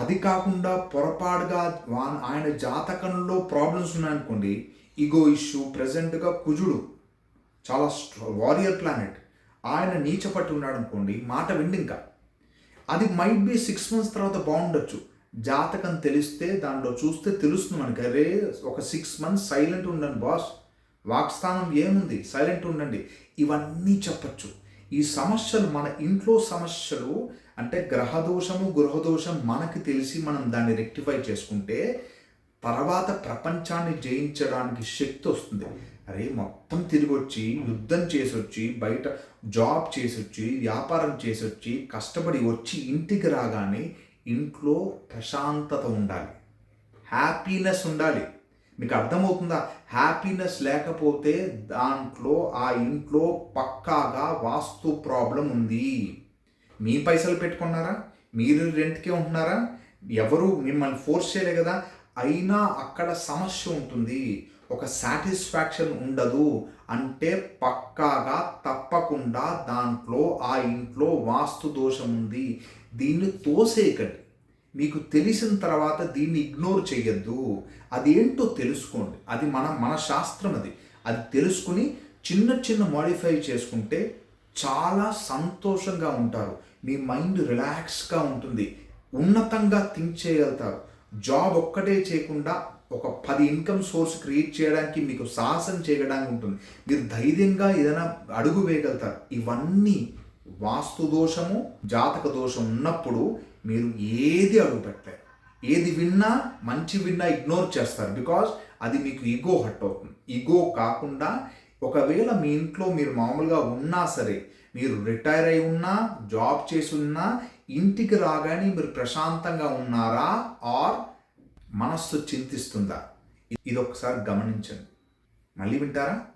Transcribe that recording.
అది కాకుండా పొరపాటుగా వా- ఆయన జాతకంలో ప్రాబ్లమ్స్ ఉన్నాయనుకోండి ఈగో ఇష్యూ ప్రజెంట్గా కుజుడు చాలా వారియర్ ప్లానెట్ ఆయన నీచ పట్టి ఉన్నాడు అనుకోండి మాట విండి ఇంకా. అది మైట్ బి సిక్స్ మంత్స్ తర్వాత బాగుండొచ్చు. జాతకం తెలిస్తే దాంట్లో చూస్తే తెలుస్తుంది మనకి. అరే ఒక సిక్స్ మంత్స్ సైలెంట్ ఉండండి బాస్ వాక్స్థానం ఏముంది? సైలెంట్ ఉండండి. ఇవన్నీ చెప్పచ్చు. ఈ సమస్యలు మన ఇంట్లో సమస్యలు అంటే గ్రహదోషము గృహదోషం మనకి తెలిసి మనం దాన్ని రెక్టిఫై చేసుకుంటే తర్వాత ప్రపంచాన్ని జయించడానికి శక్తి వస్తుంది. అరే మొత్తం తిరిగి వచ్చి యుద్ధం చేసి వచ్చి బయట జాబ్ చేసి వచ్చి వ్యాపారం చేసి వచ్చి కష్టపడి వచ్చి ఇంటికి రాగానే ఇంట్లో ప్రశాంతత ఉండాలి. హ్యాపీనెస్ ఉండాలి. మీకు అర్థమవుతుందా? హ్యాపీనెస్ లేకపోతే దాంట్లో ఆ ఇంట్లో పక్కాగా వాస్తు ప్రాబ్లం ఉంది. మీ పైసలు పెట్టుకున్నారా? మీరు రెంట్కే ఉంటున్నారా? ఎవరు మిమ్మల్ని ఫోర్స్ చేయలే కదా. అయినా అక్కడ సమస్య ఉంటుంది. ఒక సాటిస్ఫాక్షన్ ఉండదు. అంటే పక్కాగా తప్పకుండా దాంట్లో ఆ ఇంట్లో వాస్తు దోషం ఉంది. దీన్ని తోసేయకండి. మీకు తెలిసిన తర్వాత దీన్ని ఇగ్నోర్ చేయొద్దు. అది ఏంటో తెలుసుకోండి. అది మన మన శాస్త్రం అది. అది తెలుసుకుని చిన్న చిన్న మాడిఫై చేసుకుంటే చాలా సంతోషంగా ఉంటారు. మీ మైండ్ రిలాక్స్గా ఉంటుంది. ఉన్నతంగా థింక్ చేయగలుగుతారు. జాబ్ ఒక్కటే చేయకుండా ఒక పది ఇన్కమ్ సోర్స్ క్రియేట్ చేయడానికి మీకు సాహసం చేయడానికి ఉంటుంది. మీరు ధైర్యంగా ఏదైనా అడుగు వేయగలుగుతారు. ఇవన్నీ వాస్తు దోషము జాతక దోషం ఉన్నప్పుడు మీరు ఏది అడుగు పెట్టారు ఏది విన్నా మంచి విన్నా ఇగ్నోర్ చేస్తారు. బికాజ్ అది మీకు ఈగో హట్ అవుతుంది. ఈగో కాకుండా ఒకవేళ మీ ఇంట్లో మీరు మామూలుగా ఉన్నా సరే మీరు రిటైర్ అయి ఉన్నా జాబ్ చేసి ఉన్నా ఇంటికి రాగానే మీరు ప్రశాంతంగా ఉన్నారా? ఆర్ మనస్సు చింతిస్తుందా? ఇది ఒకసారి గమనించండి. మళ్ళీ వింటారా?